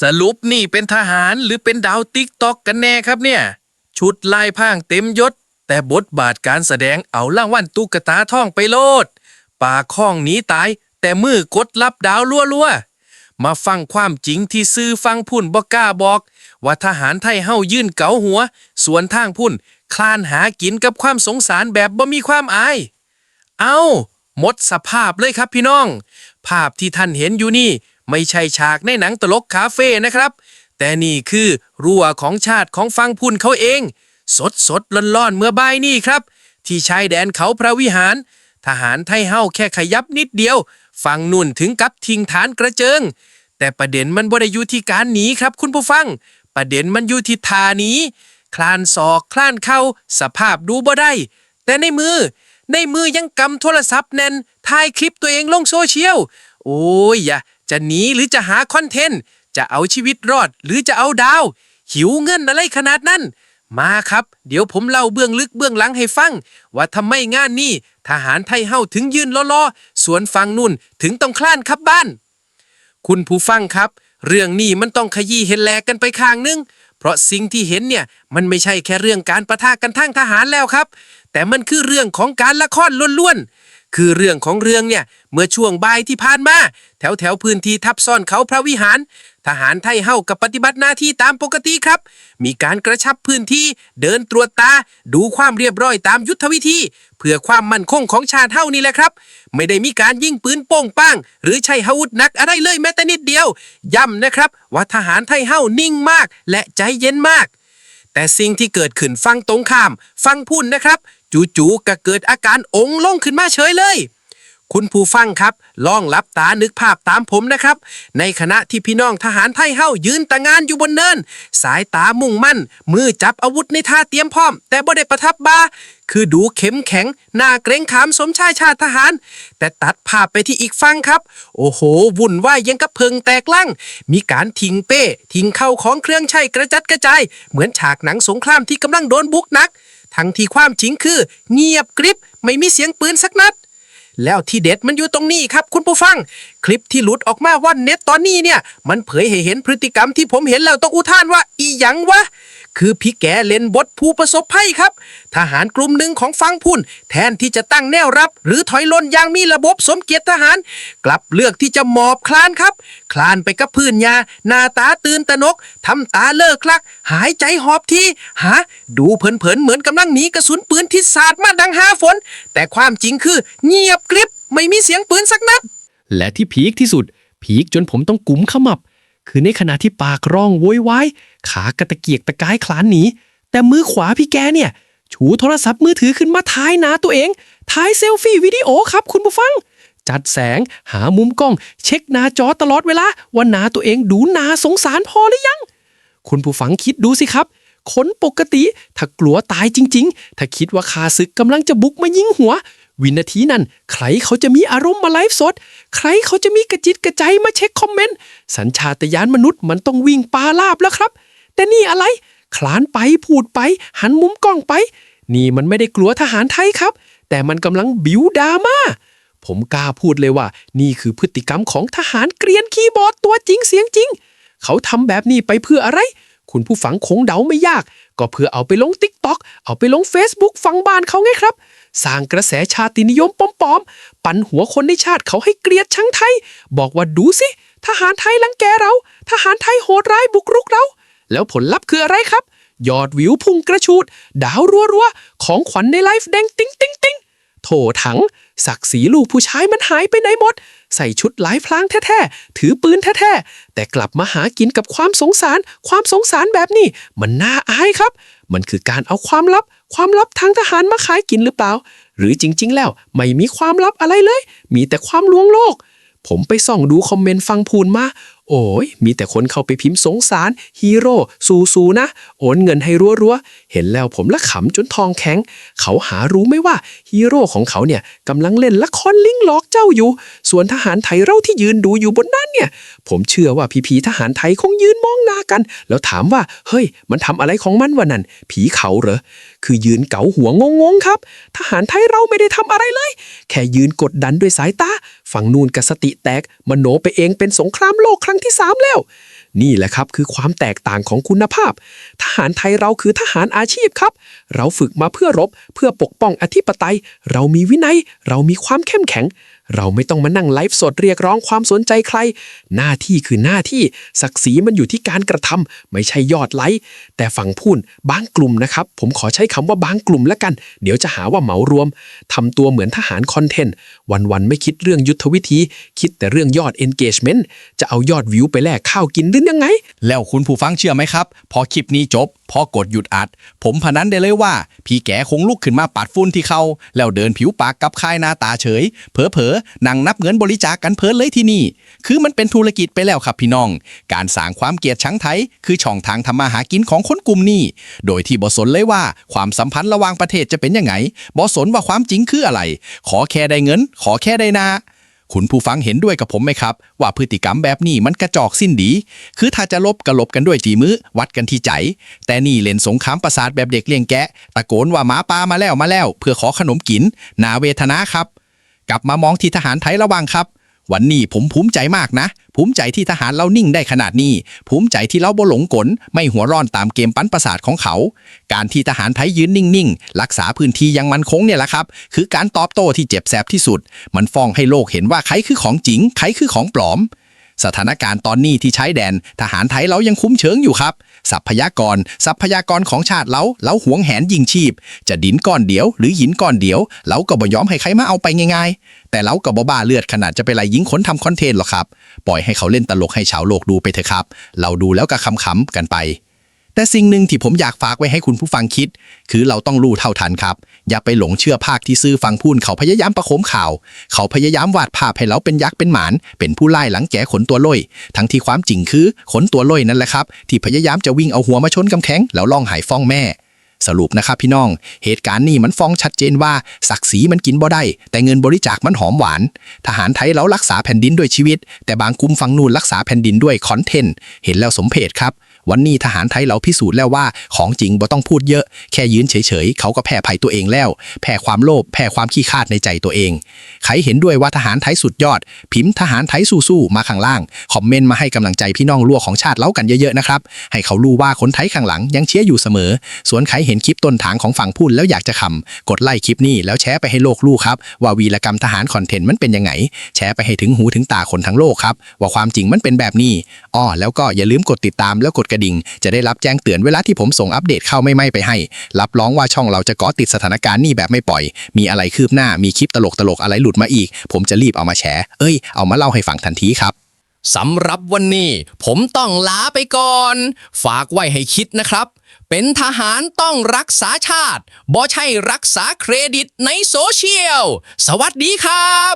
สรุปนี่เป็นทหารหรือเป็นดาวติ๊กตอกกันแน่ครับเนี่ย ชุดลายพรางเต็มยศ แต่บทบาทการแสดงเอาล่างวันตุ๊กตาท่องไปโลดปากข้องหนีตาย แต่มือกดรับดาวลัวๆ มาฟังความจริงที่ซื้อฟังพุ่นบอกกล้าบอก ว่าทหารไทยเฮายื่นเก๋าหัวส่วนทางพุ่น คลานหากินกับความสงสารแบบบ่มีความอาย เอาหมดสภาพเลยครับพี่น้อง ภาพที่ท่านเห็นอยู่นี่ ไม่ใช่ฉากในหนังตลกคาเฟ่นะครับ แต่นี่คือรั้วของชาติของฟังพุ่นเขาเอง สดสดร้อนร้อนๆเมื่อบ่ายนี่ครับ ที่ชายแดนเขาพระวิหาร ทหารไทยเฮาแค่ขยับนิดเดียว ฟังนุ่นถึงกับทิ้งฐานกระเจิง แต่ประเด็นมันบ่ได้อยู่ที่การหนีครับคุณผู้ฟัง ประเด็นมันอยู่ที่ท่านี้ คลานศอกคลานเข้า สภาพดูบ่ได้แต่ในมือ ในมือยังกำโทรศัพท์แน่นถ่ายคลิปตัวเองลงโซเชียล โอ้ยอย่าจะหนีหรือจะหาคอนเทนต์ จะเอาชีวิตรอดหรือจะเอาดาว หิวเงินอะไรขนาดนั้น มาครับ เดี๋ยวผมเล่าเบื้องลึกเบื้องหลังให้ฟัง ว่าทำไมงานนี้ทหารไทยเฮาถึงยืนล้อๆสวนฝั่งนุ่นถึงต้องคลานขับบ้าน คุณผู้ฟังครับ เรื่องนี้มันต้องขยี้เห็นแลกกันไปข้างนึง เพราะสิ่งที่เห็นเนี่ยมันไม่ใช่แค่เรื่องการประทะกันทางทหารแล้วครับ แต่มันคือเรื่องของการละครล้วนๆ คือเรื่องของเรื่องเนี่ย เมื่อช่วงบ่ายที่ผ่านมา แถวแถวๆพื้นที่ทับซ่อนเขาพระวิหาร ทหารไทยเฮากับปฏิบัติหน้าที่ตามปกติครับ มีการกระชับพื้นที่เดินตรวจตา ดูความเรียบร้อยตามยุทธวิธี เพื่อความมั่นคงของชาติเฮานี่แหละครับ ไม่ได้มีการยิงปืนโป้งป้าง หรือใช้อาวุธนักอะไรเลยแม้แต่นิดเดียว ย้ำนะครับว่าทหารไทยเฮานิ่งมาก และใจเย็นมากแต่สิ่งที่เกิดขึ้นฟังตรงข้าม ฟังพุ่นนะครับ จู่ๆก็เกิดอาการองค์ลงขึ้นมาเฉยเลย คุณผู้ฟังครับ ลองหลับตานึกภาพตามผมนะครับ ในขณะที่พี่น้องทหารไทยเฮายืนตะงานอยู่บนเนิน สายตามุ่งมั่น มือจับอาวุธในท่าเตรียมพร้อม แต่บ่ได้ประทับบาคือดูเข้มแข็ง หน้าเกรงขามสมชายชาติทหาร แต่ตัดภาพไปที่อีกฝั่งครับ โอ้โห วุ่นวายยังกับเพิงแตกลั่ง มีการทิ้งเป้ ทิ้งเข้าของเครื่องใช้กระจัดกระจาย เหมือนฉากหนังสงครามที่กำลังโดนบุกนัก ทั้งที่ความจริงคือ เงียบกริบไม่มีเสียงปืนสักนัด แล้วที่เด็ดมันอยู่ตรงนี้ครับ คุณผู้ฟัง คลิปที่หลุดออกมาว่าเน็ตตอนนี้เนี่ย มันเผยให้เห็นพฤติกรรมที่ผมเห็นแล้วต้องอุทานว่าอีหยังวะ คือพี่แกเล่นบทผู้ประสบภัยครับ ทหารกลุ่มหนึ่งของฟังพุ่น แทนที่จะตั้งแนวรับ หรือถอยล่นอย่างมีระบบสมเกียรติทหาร กลับเลือกที่จะหมอบคลานครับ คลานไปกับพื้นยาหน้าตาตื่นตะนกทำตาเลิกคลัก หายใจหอบที่หาดูเผินๆเหมือนกำลังหนีกระสุนปืนที่สาดมาดังหาฝน แต่ความจริงคือเงียบกริบไม่มีเสียงปืนสักนัดและที่พีคที่สุด พีคจนผมต้องกุมขมับ คือในขณะที่ปากร้องโวยวายขากระตะเกียกตะกายคลานหนีแต่มือขวาพี่แกเนี่ยชูโทรศัพท์มือถือขึ้นมาถ่ายหนาตัวเอง ถ่ายเซลฟี่วิดีโอครับคุณผู้ฟัง จัดแสงหามุมกล้อง เช็คหน้าจอตลอดเวลาว่าหนาตัวเองดูหนาสงสารพอหรือยัง คุณผู้ฟังคิดดูสิครับ คนปกติ ถ้ากลัวตายจริง ๆ ถ้าคิดว่าคาศึกกำลังจะบุกมายิงหัว วินาทีนั้น ใครเขาจะมีอารมณ์มาไลฟ์สด ใครเขาจะมีกระจิตกระใจมาเช็คคอมเมนต์ สัญชาตญาณมนุษย์มันต้องวิ่งปลาลาบแล้วครับ แต่นี่อะไร คลานไปพูดไป หันมุมกล้องไป นี่มันไม่ได้กลัวทหารไทยครับ แต่มันกำลังบิวดราม่าผมกล้าพูดเลยว่า นี่คือพฤติกรรมของทหารเกรียนคีย์บอร์ดตัวจริงเสียงจริง เขาทำแบบนี้ไปเพื่ออะไร คุณผู้ฟังคงเดาไม่ยาก ก็เพื่อเอาไปลง t ิ k t o k เอาไปลง Facebook ฟังบ้านเขาไงครับ สร้างกระแสชาตินิยมปลอมๆ ปั่นหัวคนในชาติเขาให้เกลียดชังไทย บอกว่าดูสิ ทหารไทยลังแกเรา ทหารไทยโหดร้ายบุกรุกเรา แล้วผลลัพธ์คืออะไรครับ ยอดวิวพุ่งกระชูด ดาวรัวๆ ของขวัญในไลฟ์แดงติ๊งติ๊งติ๊ง โถถัง ศักดิ์ศรีลูกผู้ชายมันหายไปไหนหมด ใส่ชุดหลายพลางแท้ๆ ถือปืนแท้ๆ แต่กลับมาหากินกับความสงสาร ความสงสารแบบนี้ มันน่าอายครับ มันคือการเอาความลับ ความลับทางทหารมาขายกินหรือเปล่า หรือจริง ๆ แล้ว ไม่มีความลับอะไรเลย มีแต่ความลวงโลก ผมไปส่องดูคอมเมนต์ฟังพูนมา โอ้ยมีแต่คนเข้าไปพิมพ์สงสาร ฮีโร่สู้ๆนะ โอนเงินให้รัวๆ เห็นแล้วผมละขำจนทองแข็ง เขาหารู้ไหมว่าฮีโร่ของเขาเนี่ยกำลังเล่นละครลิงหลอกเจ้าอยู่ ส่วนทหารไทยเราที่ยืนดูอยู่บนนั้นเนี่ย ผมเชื่อว่าพี่ๆทหารไทยคงยืนมองหน้ากัน แล้วถามว่า เฮ้ย มันทำอะไรของมันวะนั่น ผีเขาเหรอ คือยืนเก๋าหัวงงๆครับ ทหารไทยเราไม่ได้ทำอะไรเลย แค่ยืนกดดันด้วยสายตา ฝั่งนูนกับสติแตกมโนไปเองเป็นสงครามโลกครั้งที่สามแล้ว นี่แหละครับคือความแตกต่างของคุณภาพ ทหารไทยเราคือทหารอาชีพครับ เราฝึกมาเพื่อรบ เพื่อปกป้องอธิปไตย เรามีวินัย เรามีความเข้มแข็ง เราไม่ต้องมานั่งไลฟ์สดเรียกร้องความสนใจใคร หน้าที่คือหน้าที่ศักดิ์ศรีมันอยู่ที่การกระทำไม่ใช่ยอดไลค์แต่ฝั่งพูนบางกลุ่มนะครับ ผมขอใช้คำว่าบางกลุ่มแล้วกัน เดี๋ยวจะหาว่าเหมารวมทำตัวเหมือนทหารคอนเทนต์ วันๆไม่คิดเรื่องยุทธวิธี คิดแต่เรื่องยอด engagement จะเอายอดวิวไปแลกข้าวกินหรือยังไง แล้วคุณผู้ฟังเชื่อไหมครับ พอคลิปนี้จบ พอกดหยุดอัด ผมพนันได้เลยว่า พี่แกคงลุกขึ้นมาปัดฝุ่นที่เขาแล้วเดินผิวปากกับค่ายหน้าตาเฉย เผลอๆนั่งนับเงินบริจาคกันเพลินเลยที่นี่ คือมันเป็นธุรกิจไปแล้วครับพี่น้อง การสร้างความเกลียดชังไทย คือช่องทางทำมาหากินของคนกลุ่มนี้ โดยที่บอสนเลยว่าความสัมพันธ์ระหว่างประเทศจะเป็นยังไงบอสนว่าความจริงคืออะไร ขอแค่ได้เงิน ขอแค่ได้นา คุณผู้ฟังเห็นด้วยกับผมไหมครับ ว่าพฤติกรรมแบบนี้มันกระจอกสิ้นดี คือถ้าจะลบก็ลบกันด้วยจีมือวัดกันที่ใจ แต่นี่เล่นสงครามประสาทแบบเด็กเลี้ยงแกะ ตะโกนว่าหมาปลามาแล้วมาแล้ว เพื่อขอขนมกินนาเวทนาครับ กลับมามองที่ทหารไทยระวังครับ วันนี้ผมภูมิใจมากนะ ภูมิใจที่ทหารเรานิ่งได้ขนาดนี้ ภูมิใจที่เราบ่หลงกล ไม่หัวร้อนตามเกมปั้นประสาทของเขา การที่ทหารไทยยืนนิ่งๆ รักษาพื้นที่ยังมันคงเนี่ยแหละครับ คือการตอบโต้ที่เจ็บแสบที่สุด มันฟ้องให้โลกเห็นว่าใครคือของจริง ใครคือของปลอม สถานการณ์ตอนนี้ที่ใช้แดน ทหารไทยเรายังคุ้มเชิงอยู่ครับทรัพยากร ทรัพยากรของชาติเราเราหวงแหนยิงชีพ จะดินก้อนเดียว หรือหินก้อนเดียว เราก็บ่ยอมให้ใครมาเอาไปง่าย ๆ แต่เราก็บ่บ้าเลือดขนาดจะไปไล่ยิงคนทำคอนเทนต์หรอกครับ ปล่อยให้เขาเล่นตลกให้ชาวโลกดูไปเถอะครับ เราดูแล้วก็ขำๆกันไป แต่สิ่งหนึ่งที่ผมอยากฝากไว้ให้คุณผู้ฟังคิด คือเราต้องรู้เท่าทันครับ อย่าไปหลงเชื่อภาคที่ซื้อฟังพูนเขาพยายามประโคมข่าว เขาพยายามวาดภาพให้เราเป็นยักษ์เป็นหมาน เป็นผู้ไล่หลังแก่ขนตัวล่ยทั้งที่ความจริงคือขนตัวล่ยนั่นแหละครับที่พยายามจะวิ่งเอาหัวมาชนกำแข็งแล้วล่องหายฟ้องแม่ สรุปนะครับพี่น้อง เหตุการณ์นี้มันฟ้องชัดเจนว่าศักดิ์ศรีมันกินบ่ได้ แต่เงินบริจาคมันหอมหวาน ทหารไทยเรารักษาแผ่นดินด้วยชีวิต แต่บางกลุ่มฝั่งนู่นรักษาแผ่นดินด้วยคอนเทนต์ เห็นแล้วสมเพชครับ วันนี้ทหารไทยเราพิสูจน์แล้วว่า ของจริงบ่ต้องพูดเยอะ แค่ยืนเฉยๆ เขาก็แพ้ภัยตัวเองแล้ว แพ้ความโลภแพ้ความขี้คาดในใจตัวเอง ใครเห็นด้วยว่าทหารไทยสุดยอด พิมพ์ทหารไทยสู้ๆมาข้างล่าง คอมเมนต์มาให้กำลังใจพี่น้องรั่วของชาติเล้ากันเยอะๆนะครับ ให้เขารู้ว่าคนไทยข้างหลังยังเชียร์อยู่เสมอ ส่วนใครเห็นคลิปต้นทางของฝั่งพูดแล้วอยากจะขำกดไลค์คลิปนี้แล้วแชร์ไปให้โลกรู้ครับ ว่าวีรกรรมทหารคอนเทนต์มันเป็นยังไง แชร์ไปให้ถึงหูถึงตาคนทั้งโลกครับว่าความจริงมันเป็นแบบนี้อ้อแล้วก็อย่าลืมกดติดตามแล้วกดกระดิ่ง จะได้รับแจ้งเตือนเวลาที่ผมส่งอัปเดตเข้าไม่ไม่ไปให้ รับรองว่าช่องเราจะเกาะติดสถานการณ์นี่แบบไม่ปล่อย มีอะไรคืบหน้ามีคลิปตลกตลกอะไรหลุดมาอีก ผมจะรีบเอามาแชร์เอ้ยเอามาเล่าให้ฟังทันทีครับสำหรับวันนี้ ผมต้องลาไปก่อน ฝากไว้ให้คิดนะครับ เป็นทหารต้องรักษาชาติบ่ใช่รักษาเครดิตในโซเชียล สวัสดีครับ